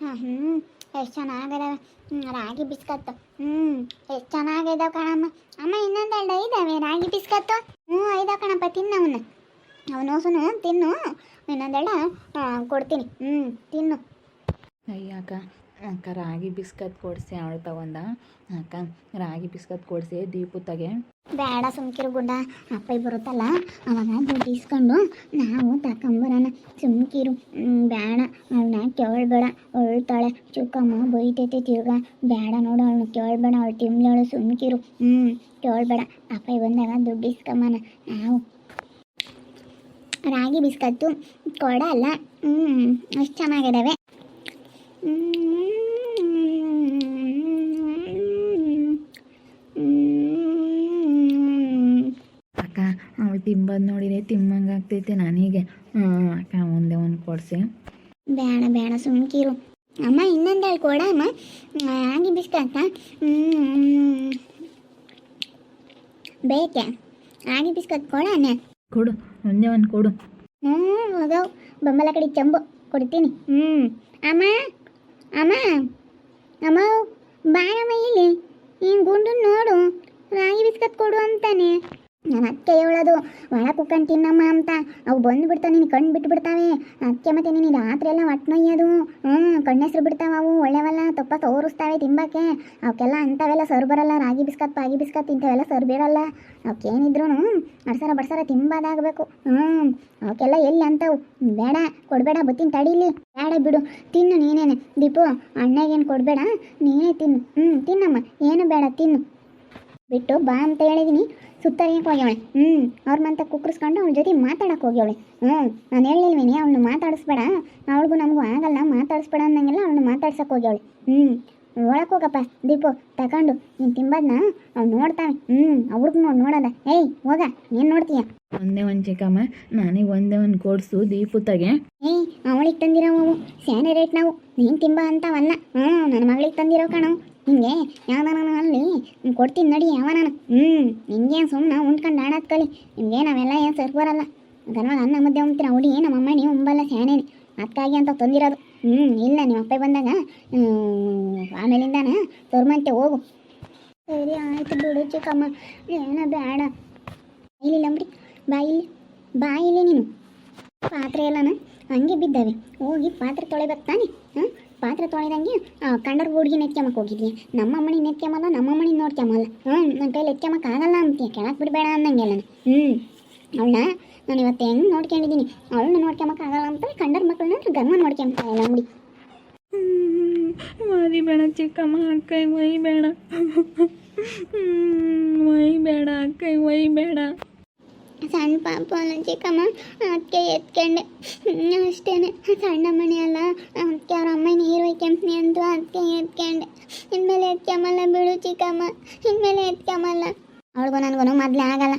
ಹಾಂ ಹ್ಞೂ ಎಷ್ಟು ಚೆನ್ನಾಗಿದಾವೆ. ರಾಗಿ ಬಿಸ್ಕತ್ತು. ಹ್ಞೂ ಎಷ್ಟು ಚೆನ್ನಾಗಿದಾವೆ ಕಣಮ್ಮ. ಅಮ್ಮ, ಇನ್ನೊಂದು ಎರಡು ಇದ್ದಾವೆ ರಾಗಿ ಬಿಸ್ಕತ್ತು. ಹ್ಞೂ ಐದಾವ ಕಣಪ್ಪ ತಿನ್ನು ಅವನು ಸುನು, ತಿನ್ನು. ಇನ್ನೊಂದೆರಡು ಕೊಡ್ತೀನಿ. ಹ್ಞೂ ತಿನ್ನು. ಅಯ್ಯ ಅಕ್ಕ ರಾಗಿ ಬಿಸ್ಕತ್ ಕೊಡಿಸಿ ಅವಳು ತಗೊಂಡ. ಅಕ್ಕ ರಾಗಿ ಬಿಸ್ಕತ್ ಕೊಡಿಸಿ ದೀಪು ತಗೆ ಬೇಡ ಸುಮ್ಕಿರು ಗುಡ್ಡ, ಅಪ್ಪ ಬರುತ್ತಲ್ಲ, ಅವಾಗ ದುಡ್ಡು ಇಸ್ಕೊಂಡು ನಾವು ತಕೊಂಬರೋಣ. ಸುಮ್ಕಿರು ಬೇಡ, ಅವಳನ್ನ ಕೇಳಬೇಡ. ಅಳ್ತಾಳೆ ಚುಕ್ಕಮ್ಮ ಬೈತೈತೆ ತಿರ್ಗ. ಬೇಡ ನೋಡು, ಅವಳನ್ನ ಕೇಳ್ಬೇಡ, ಅವಳು ತಿಮ್ಲವಳು ಸುಮ್ಕಿರು. ಹ್ಞೂ ಕೇಳ್ಬೇಡ, ಅಪ್ಪ ಬಂದಾಗ ದುಡ್ಡು ಇಸ್ಕೊಂಬನ ನಾವು. ರಾಗಿ ಬಿಸ್ಕತ್ತು ಕೊಡಲ್ಲ. ಹ್ಞೂ ಅಷ್ಟು ಚೆನ್ನಾಗಿದ್ದಾವೆ ಹ್ಞೂ ಅಕ್ಕ ಅವಳು ತಿಂಬದು ನೋಡಿದ್ರೆ ತಿಮ್ಮಂಗೆ ಆಗ್ತೈತೆ ನನಗೆ. ಅಕ್ಕ ಒಂದೇ ಒಂದು ಕೊಡಿಸಿ. ಬೇಡ ಬೇಡ ಸುಮ್ಕಿರು ಅಮ್ಮ ಇನ್ನೊಂದು ಕೊಡ ಅಮ್ಮ ರಾಗಿ ಬಿಸ್ಕತ್ತ ಬೇಕೆ? ರಾಗಿ ಬಿಸ್ಕತ್ ಕೊಡ ಅನ್ನ. ಕೊಡು ಒಂದೇ ಒಂದು ಕೊಡು. ಹ್ಞೂ ಹೋಗವು ಬೊಂಬಲ ಕಡೆ ಚಂಬು ಕೊಡ್ತೀನಿ. ಹ್ಞೂ ಅಮ್ಮ ಅಮ್ಮ ಅಮ್ಮ ಬಾಳಮ್ಮ ಇಲ್ಲಿ. ನೀನು ಗುಂಡು ನೋಡು. ರಾಗಿ ಬಿಸ್ಕತ್ ಕೊಡು ಅಂತಾನೆ. ನಾನು ಅಕ್ಕೆ ಹೇಳೋದು, ಒಳ ಕುಕ್ಕಂಡು ತಿನ್ನಮ್ಮ ಅಂತ. ಅವು ಬಂದು ಬಿಡ್ತಾವೆ ನೀನು ಕಣ್ಣು ಬಿಟ್ಟು ಬಿಡ್ತಾವೆ ಅದಕ್ಕೆ ಮತ್ತೆ ನೀನು ರಾತ್ರಿ ಎಲ್ಲ ಒಟ್ಟು ನೋಯ್ಯೋದು ಹ್ಞೂ ಕಣ್ಣೆಸ್ರು ಬಿಡ್ತಾವೆ ಅವು, ಒಳ್ಳೆವಲ್ಲ ತುಪ್ಪ ತೋರಿಸ್ತಾವೆ ತಿಂಬಕ್ಕೆ ಅವಕ್ಕೆಲ್ಲ ಅಂಥವೆಲ್ಲ ಸರ್ ಬರಲ್ಲ, ರಾಗಿ ಬಿಸ್ಕತ್, ಪಾಗಿ ಬಿಸ್ಕತ್, ಇಂಥವೆಲ್ಲ ಸರ್ ಬೀಳಲ್ಲ ಅವಕ್ಕೇನಿದ್ರು ಅಡ್ಸರ ಬಡ್ಸರ ತಿಂಬದಾಗಬೇಕು ಹ್ಞೂ ಅವಕ್ಕೆಲ್ಲ ಎಲ್ಲಿ ಅಂತವು. ಬೇಡ, ಕೊಡಬೇಡ ಬತ್ತೀನಿ ತಡೀಲಿ. ಬೇಡ ಬಿಡು, ತಿನ್ನು ನೀನೇನೆ. ದೀಪು, ಅಣ್ಣಗೇನು ಕೊಡಬೇಡ? ನೀನೇ ತಿನ್ನು. ಹ್ಞೂ ತಿನ್ನಮ್ಮ. ಏನು ಬೇಡ, ತಿನ್ನು. ಬಿಟ್ಟು ಬಾ ಅಂತ ಹೇಳಿದೀನಿ. ಸುತ್ತರಿಯಕ್ಕೆ ಹೋಗ್ಯವಳೆ. ಹ್ಞೂ ಅವ್ರ ಮಂತ ಕುಕ್ಕರಿಸ್ಕೊಂಡು ಅವಳ ಜೊತೆ ಮಾತಾಡಕ್ಕೆ ಹೋಗ್ಯವಳೆ. ಹ್ಞೂ ನಾನು ಹೇಳಿಲ್ವೇನಿ ಅವಳನ್ನ ಮಾತಾಡಿಸ್ಬೇಡ. ಅವಳಿಗೂ ನಮಗೂ ಆಗಲ್ಲ ಮಾತಾಡಿಸ್ಬೇಡ ಅನ್ನಂಗಿಲ್ಲ ಅವಳು ಮಾತಾಡ್ಸಕ್ಕೆ ಹೋಗ್ಯವಳೆ. ಹ್ಞೂ ಒಳಕ್ಕೆ ಹೋಗಪ್ಪ ದೀಪು ತಗೊಂಡು ನೀನು ತಿಂಬದ್ನ ಅವ್ನು ನೋಡ್ತಾವೆ ಹ್ಞೂ ಅವ್ರಿಗೂ ನೋಡಿ ನೋಡೋದ. ಏಯ್ ಹೋಗ ಏನು ನೋಡ್ತೀಯ? ಒಂದೇ ಒಂದು ಚಿಕ್ಕಮ್ಮ ನನಗೆ ಒಂದೇ ಒಂದು ಕೊಡಿಸು ದೀಪು ತಗೆ. ಏಯ್ ಅವಳಿಗೆ ತಂದಿರೋವು ಸ್ಯಾನೆ ರೇಟ್ ನಾವು ನೀನು ತಿಂಬ ಅಂತವಲ್ಲ ಹ್ಞೂ ನನ್ನ ಮಗಳಿಗೆ ತಂದಿರೋ ಕಣವು. ಹಿಂಗೆ ಯಾವ್ದಾನ ಅಲ್ಲಿ ಕೊಡ್ತೀನಿ ನಡಿ ಯಾವ ನಾನು. ಹ್ಞೂ ನಿಂಗೆ ಸುಮ್ಮನೆ ಉಂಡ್ಕೊಂಡು ಆಡೋದು ಕಲಿ. ನಿಮಗೆ ನಾವೆಲ್ಲ ಏನು ಸರ್ ಬರಲ್ಲ. ಗನ್ವಾಗ ಅನ್ನ ಮುದ್ದೆ ಉಂಬ್ತೀರ ಹುಡಿ, ನಮ್ಮ ಅಮ್ಮ ನೀವು ಉಂಬಲ್ಲ ಸ್ಯಾನೇನೆ ಅದಕ್ಕಾಗಿ ಅಂತ ತಂದಿರೋದು. ಹ್ಞೂ ಇಲ್ಲ, ನಿಮ್ಮ ಅಪ್ಪ ಬಂದಾಗ ಆಮೇಲಿಂದನ ತೋರ್ಮಂತೆ ಹೋಗು. ಸರಿ, ಆಯ್ತು ಬಿಡು ಚಿಕ್ಕಮ್ಮ. ಏನೋ ಬೇಡ ಇಲ್ಲಿಲ್ಲ ಅಂಬ್ರಿ ಬಾಯಿಲಿ ಬಾಯಿಲಿ ನೀನು. ಪಾತ್ರೆ ಎಲ್ಲನ ಹಂಗೆ ಬಿದ್ದಾವೆ. ಹೋಗಿ ಪಾತ್ರೆ ತೊಳಿಬೇಕು ತಾನೆ ಹಾಂ ಪಾತ್ರೆ ತೊಳೆದಂಗೆ ಕಂಡರ್ ಹುಡುಗಿ ನೆತ್ಕೊಂಬಕ್ ಹೋಗಿದ್ವಿ ನಮ್ಮ ಮನೆ ನೆತ್ಕೊಂಬಲ್ಲ ನಮ್ಮ ಮನೆ ನೋಡ್ಕೊಂಬಲ್ಲ ಹ್ಞೂ ನನ್ನ ಕೈಲಿ ಆಗಲ್ಲ ಅಂತೀಯ? ಕೆಳಕ್ಕೆ ಬಿಡಬೇಡ ಅಂದಂಗೆಲ್ಲ ಹ್ಞೂ ಅವಳನ್ನ ನಾನು ಇವತ್ತು ಹೆಂಗೆ ನೋಡ್ಕೊಂಡಿದ್ದೀನಿ? ಅವಳನ್ನ ನೋಡ್ಕೊಂಬಕ್ಕಾಗಲ್ಲ ಅಂತ ಕಂಡರ್ ಮಕ್ಕಳನ್ನ ಗರ್ಮ ನೋಡ್ಕೊಂಬ ಇಲ್ಲ ಅಂಬಡಿ ಮರಿ ಬೇಡ ಚಿಕ್ಕಮ್ಮ, ಅಕ್ಕೈ ಒಯ್ ಬೇಡ ಒಯ್ ಬೇಡ, ಅಕ್ಕೈ ಒಯ್ ಬೇಡ ಸಣ್ಣ ಪಾಪ ಅಲ್ಲ ಚಿಕ್ಕಮ್ಮ. ಅದಕ್ಕೆ ಎತ್ಕೊಂಡೆ. ಅಷ್ಟೇನೆ. ಸಣ್ಣ ಮನೆ ಅಲ್ಲ. ಅದಕ್ಕೆ ಅವ್ರ ಅಮ್ಮ ನೀರು ಒಯ್ಕೊಂತೀನಿ ಅಂತು ಅದಕ್ಕೆ ಎತ್ಕೊಂಡೆ. ಇನ್ಮೇಲೆ ಎತ್ಕೊಂಬಲ್ಲ ಬಿಡು ಚಿಕ್ಕಮ್ಮ. ಇನ್ಮೇಲೆ ಎತ್ಕೊಂಬಲ್ಲ. ಅವಳಿಗೂ ನನಗೂ ಮೊದಲೇ ಆಗಲ್ಲ.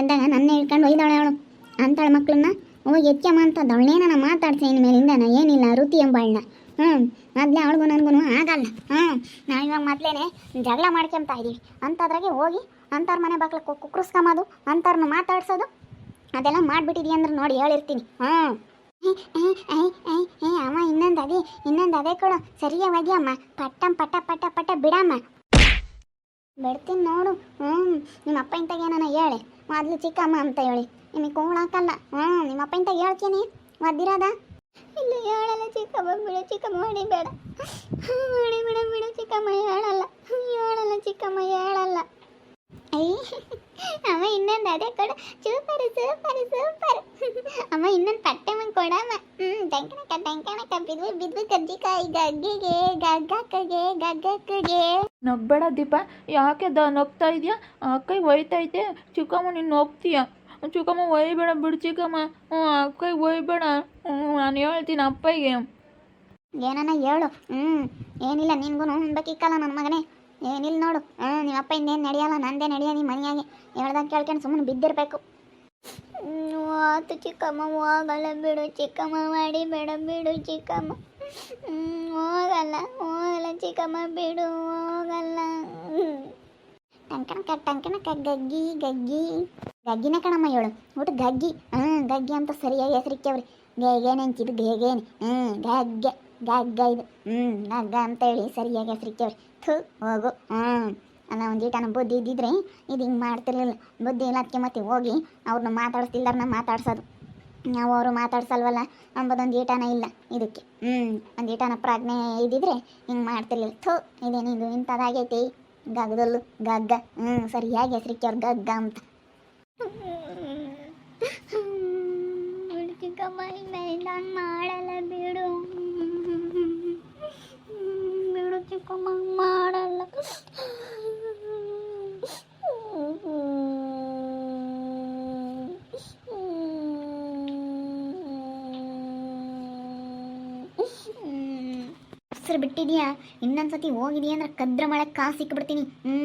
ಎದ್ದಾಗ ನನ್ನ ಹಿಡ್ಕೊಂಡು ಒಯ್ದಾಳೆ ಅವಳು. ಅಂತಾಳ ಮಕ್ಕಳನ್ನ ಹೋಗಿ ಎತ್ಕೊಂಬ ಅಂತ ಅವಳೇನ ನಾನು ಮಾತಾಡ್ಸಿ ಇನ್ಮೇಲಿಂದ. ನಾ ಏನಿಲ್ಲ, ರುತಿ ಎಂಬಾಳನ್ನ ಹ್ಞೂ ಮೊದಲೇ ಅವಳಿಗೂ ನನಗೂ ಆಗಲ್ಲ. ಹ್ಞೂ ಇವಾಗ ಮೊದಲೇ ಜಗಳ ಮಾಡ್ಕೊಂತ ಇದ್ದೀವಿ ಅಂಥದ್ರಾಗೆ ಹೋಗಿ ಅಂಥವ್ರ ಮನೆ ಬಾಗ್ಲ ಹೋಗಿ ಕುಕ್ಕರ್ಸ್ಕೊಂಬೋದು ಅಂಥವ್ರನ್ನ ಮಾತಾಡ್ಸೋದು. ಅದೆಲ್ಲ ಮಾಡಿಬಿಟ್ಟಿದ್ಯಾ ಅಂದ್ರೆ ನೋಡಿ ಹೇಳಿರ್ತೀನಿ ಹ್ಞೂ ಏ ಅಮ್ಮ, ಇನ್ನೊಂದು ಅದೇ ಇನ್ನೊಂದು ಅದೇ ಕೊಡು. ಸರಿಯಾಗಿ ಅಮ್ಮ. ಪಟ್ಟಂ, ಪಟ ಪಟ ಪಟ ಬಿಡಮ್ಮ. ಬಿಡ್ತೀನಿ ನೋಡು. ಹ್ಞೂ ನಿಮ್ಮ ಅಪ್ಪ ಇಂತಾಗ ಏನಾನ ಹೇಳಿ. ಮೊದಲು ಚಿಕ್ಕಮ್ಮ ಅಂತ ಹೇಳಿ. ನಿಮಗೆ ಕೂಳಾಕಲ್ಲ ಹ್ಞೂ ನಿಮ್ಮ ಅಪ್ಪ ಇಂತಾಗ ಹೇಳ್ತೀನಿ. ಒದ್ದಿರೋದ? ಇಲ್ಲ ಹೇಳಲ್ಲ ಚಿಕ್ಕಮ್ಮ. ಬಿಡು, ಚಿಕ್ಕಮ್ಮ ಮಾಡಿ ಬೇಡ. ಮಾಡಿ ಬಿಡ, ಬಿಡು, ಚಿಕ್ಕಮ್ಮ ಹೇಳಲ್ಲ. ಹೇಳಲ್ಲ ಚಿಕ್ಕಮ್ಮ ಹೇಳಲ್ಲ. ಅಮ್ಮ ಇನ್ನೊಂದು ಅದೇ ಕೊಡ. ಸೂಪರ್ ಸೂಪರ್ ಸೂಪರ್ ಅಮ್ಮ ಇನ್ನೊಂದು ಪಟ್ಟೆ ಮಂಗ್ ಕೊಡಮ್ಮ ಹ್ಞೂ ಟಂಕಣಕ ಟಂಕಣಕ ಬಿದ್ವು ಬಿದ್ವು ಕಜ್ಜಿಕಾಯಿ ಗಗ್ಗಿಗೆ ಗಗ್ಗಕ್ಕಗೆ ಗಗ್ಗಕ್ಕಗೆ. ನಗ್ಬೇಡ ದೀಪ. ಯಾಕೆ ದ ನಗ್ತಾ ಇದೆಯಾ? ಅಕ್ಕೈ ಒಯ್ತೈತೆ. ಚಿಕ್ಕಮ್ಮ ನೀನು ನಗ್ತೀಯ? ಚಿಕ್ಕಮ್ಮ ಒಯ್ಬೇಡ ಬಿಡು ಚಿಕ್ಕಮ್ಮ. ಹ್ಞೂ ಅಕ್ಕೈ ಒಯ್ಬೇಡ. ಹ್ಞೂ ನಾನು ಹೇಳ್ತೀನಿ ಅಪ್ಪಗೆ. ಏನನ್ನ ಹೇಳು? ಹ್ಞೂ ಏನಿಲ್ಲ ನಿನ್ಗೂ ಉಣ್ಬೇಕಿಕ್ಕಲ್ಲ ನನ್ನ ಮಗನೇ. ಏನಿಲ್ಲ ನೋಡು. ಹಾಂ ನಿಮ್ಮ ಅಪ್ಪ ಇನ್ನೇನು ನಡೆಯಲ್ಲ ನಂದೇ ನಡೆಯ ನಿಮ್ಮ ಮನೆಯಾಗೆ. ಹೇಳ್ದಂಗೆ ಕೇಳ್ಕೊಂಡು ಸುಮ್ಮನೆ ಬಿದ್ದಿರಬೇಕು. ಆತು ಚಿಕ್ಕಮ್ಮ ಹೋಗಲ್ಲ ಬಿಡು. ಚಿಕ್ಕಮ್ಮ ಮಾಡಿ ಬೇಡ ಬಿಡು ಚಿಕ್ಕಮ್ಮ. ಹೋಗಲ್ಲ ಹೋಗಲ್ಲ ಚಿಕ್ಕಮ್ಮ ಬಿಡು ಹೋಗಲ್ಲ. ಟಂಕಣಕ ಟಂಕಣಕ ಗಗ್ಗಿ ಗಗ್ಗಿ. ಗಗ್ಗಿನ ಕಣಮ್ಮ ಹೇಳು ಊಟ ಗಗ್ಗಿ. ಹ್ಞೂ ಗಗ್ಗಿ ಅಂತ ಸರಿಯಾಗಿ ಹೆಸರಿಕ್ಕವ್ರಿ. ಗೇಗೇನೆ ಅಂತಿದ್ದು ಗೇಗೇನೆ. ಹ್ಞೂ ಗಗ್ಗೆ. ಗಗ್ಗ ಇದು ಹ್ಞೂ ಗಗ್ಗ ಅಂತೇಳಿ ಸರಿಯಾಗಿ ಹೆಸರಿಕ್ಕೇವ್ರಿ. ಥು, ಹೋಗು ಹ್ಞೂ ಅಲ್ಲ, ಒಂದು ಬುದ್ಧಿ ಇದ್ದಿದ್ರೆ ಇದು ಹಿಂಗೆ ಮಾಡ್ತಿರ್ಲಿಲ್ಲ. ಬುದ್ಧಿ ಇಲ್ಲ ಅದಕ್ಕೆ ಮತ್ತೆ ಹೋಗಿ ಅವ್ರನ್ನ ಮಾತಾಡಿಸ್ತಿಲ್ಲಾರನ್ನ ಮಾತಾಡ್ಸೋದು. ನಾವು ಅವರು ಮಾತಾಡ್ಸಲ್ವಲ್ಲ ಅಂಬೋದೊಂದು ಈಟನ ಇಲ್ಲ ಇದಕ್ಕೆ. ಹ್ಞೂ ಒಂದು ಈಟನ ಪ್ರಾಜ್ಞೆ ಇದ್ದಿದ್ರೆ ಹಿಂಗೆ ಮಾಡ್ತಿರ್ಲಿಲ್ಲ. ಥು ಇದೇನಿದು ಇಂಥದ್ದಾಗೈತಿ. ಗಗ್ದಲ್ಲು, ಗಗ್ಗ. ಹ್ಞೂ ಸರಿಯಾಗಿ ಹೆಸರಿಕ್ಕವ್ರು ಗಗ್ಗ ಅಂತ. ಹಂಗೆ ಮಾಡಲ್ಲ. ಹೆಸರು ಬಿಟ್ಟಿದ್ಯಾ? ಇನ್ನೊಂದ್ಸತಿ ಹೋಗಿದೀಯ ಅಂದ್ರೆ ಕದ್ರ ಮಳೆ ಕಾಸು ಸಿಕ್ಬಿಡ್ತೀನಿ. ಹ್ಞೂ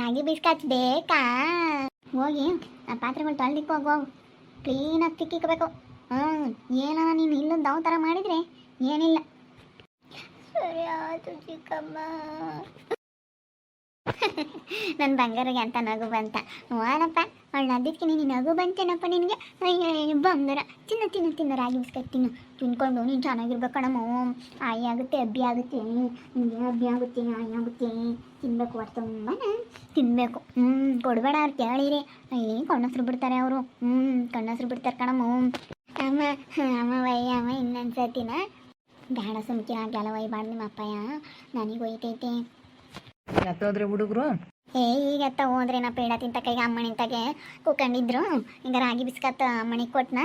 ರಾಗಿ ಬಿಸ್ಕತ್ ಬೇಕಾ? ಹೋಗಿ, ಆ ಪಾತ್ರೆಗಳು ತೊಳ್ದಿಕ್ಕೆ ಹೋಗು. ಕ್ಲೀನಾಗಿ ತಿಕ್ಕಿಕ್ಬೇಕು. ಹ್ಞೂ ಏನೋ ನೀನು ಇಲ್ಲೊಂದು ಯಾವ ಥರ ಮಾಡಿದರೆ? ಏನಿಲ್ಲ. ಸರಿ ಆಯಿತು ಚಿಕ್ಕಮ್ಮ. ನನ್ನ ಬಂಗಾರಿಗೆ ಅಂತ ನಗು ಬಂತ. ವಾನಪ್ಪ ಅವಳು ನದಿಕ್ಕೆ ನೀನು ನಗು ಬಂತೇನಪ್ಪ ನಿನಗೆ? ಬಂಗಾರ ತಿನ್ನು, ತಿನ್ನ, ತಿನ್ನು, ರಾಗಿ ಬಿಸ್ಕಟ್ ತಿನ್ನು. ತಿನ್ಕೊಂಡು ನೀನು ಚೆನ್ನಾಗಿರ್ಬೇಕು ಕಣಮ್ಮ. ಆಯಿ ಆಗುತ್ತೆ, ಅಬ್ಬಿ ಆಗುತ್ತೆ. ನಿಮಗೆ ಅಬ್ಬಿ ಆಗುತ್ತೆ ಆಯಿ ಆಗುತ್ತೆ. ತಿನ್ಬೇಕು ಹೊರ ತುಂಬ ತಿನ್ನಬೇಕು ಹ್ಞೂ ಕೊಡಬೇಡ ಅವ್ರು ಕೇಳಿರಿ. ಏ ಕಣ್ಣಸ್ರು ಬಿಡ್ತಾರೆ ಅವರು. ಹ್ಞೂ ಕಣ್ಣಸ್ರು ಬಿಡ್ತಾರೆ ಕಣಮ್ಮ. ಅಮ್ಮ ಅಮ್ಮ, ವಯ್ಯ, ಅಮ್ಮ ಇನ್ನೊಂದು ಸರ್ತಿನ ಬೇಡ ಸುಮ್ಕಿನ ಆಗ್ಲಲ್ಲ ಒಯ್ಬಾರ್ದು ನಿಮ್ಮ ಅಪ್ಪಯ್ಯ. ನನಗೆ ಒಯ್ತೈತೆ. ಎತ್ತೋದ್ರೆ ಹುಡುಗರು? ಏ ಈಗ ಎತ್ತ ನಾ ಪೇಡ ತಿಂತ ಕೈಗೆ ಅಮ್ಮನಿಂತಾಗೆ ಕೂಕೊಂಡಿದ್ರು. ಈಗ ರಾಗಿ ಬಿಸ್ಕತ್ ಮಣಿ ಕೊಟ್ನ?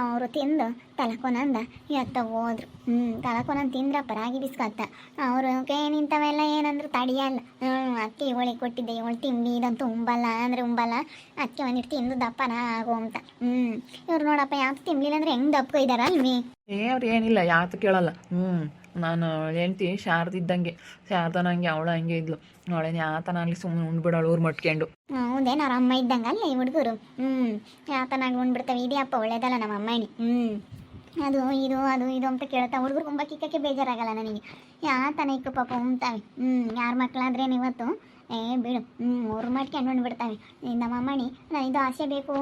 ಅವರು ತಿಂದು ತಲಕೊನಂದ ಎತ್ತ ಹೋದ್ರು. ಹ್ಞೂ ತಲಕೊನಂದು ತಿಂದ್ರಪ್ಪ ರಾಗಿ ಬಿಸ್ಕತ್ತ ಅವ್ರು ನಿಂತವೆಲ್ಲ ಏನಂದ್ರು ತಡಿಯಲ್ಲ. ಹ್ಞೂ ಅಕ್ಕಿ ಇವಳಿ ಕೊಟ್ಟಿದ್ದೆ ಇವಳು ತಿಂಡಿ ಇದಂತೂ ಉಂಬಲ್ಲ ಅಂದ್ರೆ ಉಂಬಲ್ಲ. ಅಕ್ಕಿ ಒಂದಿಟ್ಟು ತಿಂದು ದಪ್ಪನ ಆಗೋ ಅಂತ. ಹ್ಞೂ ಇವ್ರು ನೋಡಪ್ಪ ಯಾವ್ದು ತಿನ್ಲಿಲ್ಲ ಅಂದ್ರೆ ಹೆಂಗೆ ದಪ್ಪ ಇದಾರಲ್ವಿ ಏ ಅವ್ರು ಏನಿಲ್ಲ ಯಾವ್ದು ಕೇಳಲ್ಲ. ಹ್ಞೂ ನಾನು ಹೆಂಡ್ತಿ ಶಾರದಿದ್ದಂಗೆ ಶಾರದಾ ನಂಗೆ ಅವಳು ಹಂಗೆ ಇದ್ಲು. ಅವಳೇನು ಅಲ್ಲಿ ಸುಮ್ಮನೆ ಉಂಡ್ಬಿಡೋಳು ಊರು ಮಟ್ಕೊಂಡು. ಹೌದೇನು, ಅವ್ರ ಅಮ್ಮ ಇದ್ದಂಗೆ ಅಲ್ಲ ಹುಡುಗರು? ಹ್ಞೂ ಯಾತನಾಗಿ ಉಂಡ್ಬಿಡ್ತಾವೆ ಇದೇ ಅಪ್ಪ ಒಳ್ಳೇದಲ್ಲ ನಮ್ಮ ಅಮ್ಮನಿ ಹ್ಞೂ ಅದು, ಇದು ಅದು, ಇದು ಅಂತ ಕೇಳ್ತಾ ಹುಡುಗರು ತುಂಬ ಕಿಕ್ಕಕ್ಕೆ ಬೇಜಾರಾಗಲ್ಲ ನನಗೆ. ಯಾತನ ಇಕ್ಕು ಪಾಪ ಉಂತಾವೆ ಹ್ಞೂ ಯಾರ ಮಕ್ಕಳಾದ್ರೇನು ಇವತ್ತು? ಏ, ಬಿಡು. ಅವ್ರು ಮಾಡ್ಕೊಂಡು ಉಂಡ್ಬಿಡ್ತಾವೆ ಈ ನಮ್ಮ ಅಮ್ಮನಿ ನನಗೆ ದೋಸೆ ಬೇಕು.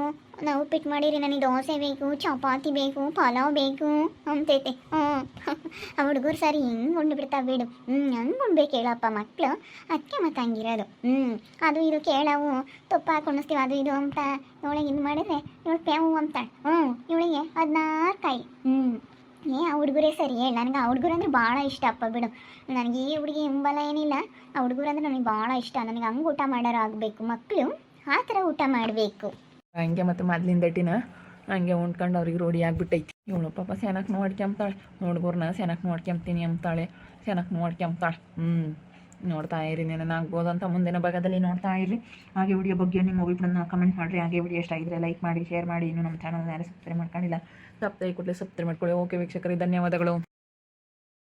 ನಾವು ಉಪ್ಪಿಟ್ಟು ಮಾಡಿರಿ, ನನಗೆ ದೋಸೆ ಬೇಕು, ಚಪಾತಿ ಬೇಕು, ಪಲಾವ್ ಬೇಕು. ಅಂತೈತೆ ಹ್ಞೂ ಆ ಹುಡುಗರು ಸರಿ ಹಿಂಗೆ ಉಂಡ್ಬಿಡ್ತಾವೆ ಬಿಡು. ಹ್ಞೂ ಹಂಗೆ ಉಣ್ಬೇಕು ಹೇಳಪ್ಪ ಮಕ್ಕಳು ಅದಕ್ಕೆ ಮತ್ತೆ ಹಂಗಿರೋದು. ಹ್ಞೂ ಅದು ಇದು ಕೇಳವು. ತುಪ್ಪ ಹಾಕೊಂಡಿಸ್ತೀವಿ, ಅದು ಇದು ಅಂತ. ಇವಳಿಗೆ ಇದು ಮಾಡಿದ್ರೆ ಇವಳು ಪ್ಯಾವು ಅಂತಾಳೆ ಹ್ಞೂ ಇವಳಿಗೆ ಹದಿನಾರು ಕಾಯಿ. ಹ್ಞೂ ಏ ಹುಡುಗರೇ ಸರಿ ಹೇಳಿ ನನಗೆ ಆ ಹುಡುಗರು ಅಂದ್ರೆ ಭಾಳ ಇಷ್ಟ, ಅಪ್ಪ ಬಿಡು. ನನಗೆ ಈ ಹುಡುಗಿ ಹಿಂಬಲ ಏನಿಲ್ಲ, ಆ ಹುಡುಗರು ಅಂದ್ರೆ ನನಗೆ ಭಾಳ ಇಷ್ಟ. ನನಗೆ ಹಂಗೆ ಊಟ ಮಾಡೋರು ಆಗಬೇಕು. ಮಕ್ಕಳು ಆ ಥರ ಊಟ ಮಾಡಬೇಕು. ಹಂಗೆ ಮತ್ತು ಮೊದ್ಲಿಂದ ಟಿನ ಹಂಗೆ ಉಂಡ್ಕೊಂಡು ಅವ್ರಿಗೆ ರೂಢಿ ಆಗಿಬಿಟ್ಟೈತಿ. ಇವಳು ಪಾಪ ಸೆನಕ್ ನೋಡ್ಕೊಂಬ್ತಾಳೆ ಹುಡುಗರ್ನ ಸೆನಕ್ ನೋಡ್ಕೊಂತೀನಿ ಅಂತಾಳೆ ಸೆನಕ್ ನೋಡ್ಕೊಂಬ್ತಾಳೆ ಹ್ಞೂ ನೋಡ್ತಾ ಇರಿ ನೆನಾಗ್ಬೋದು ಅಂತ ಮುಂದಿನ ಭಾಗದಲ್ಲಿ ನೋಡ್ತಾ ಇರಿ ಹಾಗೆ ವಿಡಿಯೋ ಬಗ್ಗೆ ನಿಮ್ಮ ಅಭಿಪ್ರಾಯನ ಕಮೆಂಟ್ ಮಾಡಿರಿ. ಹಾಗೆ ವಿಡಿಯೋ ಇಷ್ಟ ಆಗಿದ್ರೆ ಲೈಕ್ ಮಾಡಿ ಶೇರ್ ಮಾಡಿ. ಇನ್ನು ನಮ್ಮ ಚಾನಲ್ ಯಾರು ಸಬ್ಸ್ಕ್ರೈಬ್ ಮಾಡ್ಕೊಂಡಿಲ್ಲ ಸಬ್ಸ್ಕ್ರೈಬ್ ಕೂಡಲೇ ಸಬ್ಸ್ಕ್ರೈಬ್ ಮಾಡ್ಕೊಳ್ಳಿ. ಓಕೆ ವೀಕ್ಷಕರಿಗೆ ಧನ್ಯವಾದಗಳು.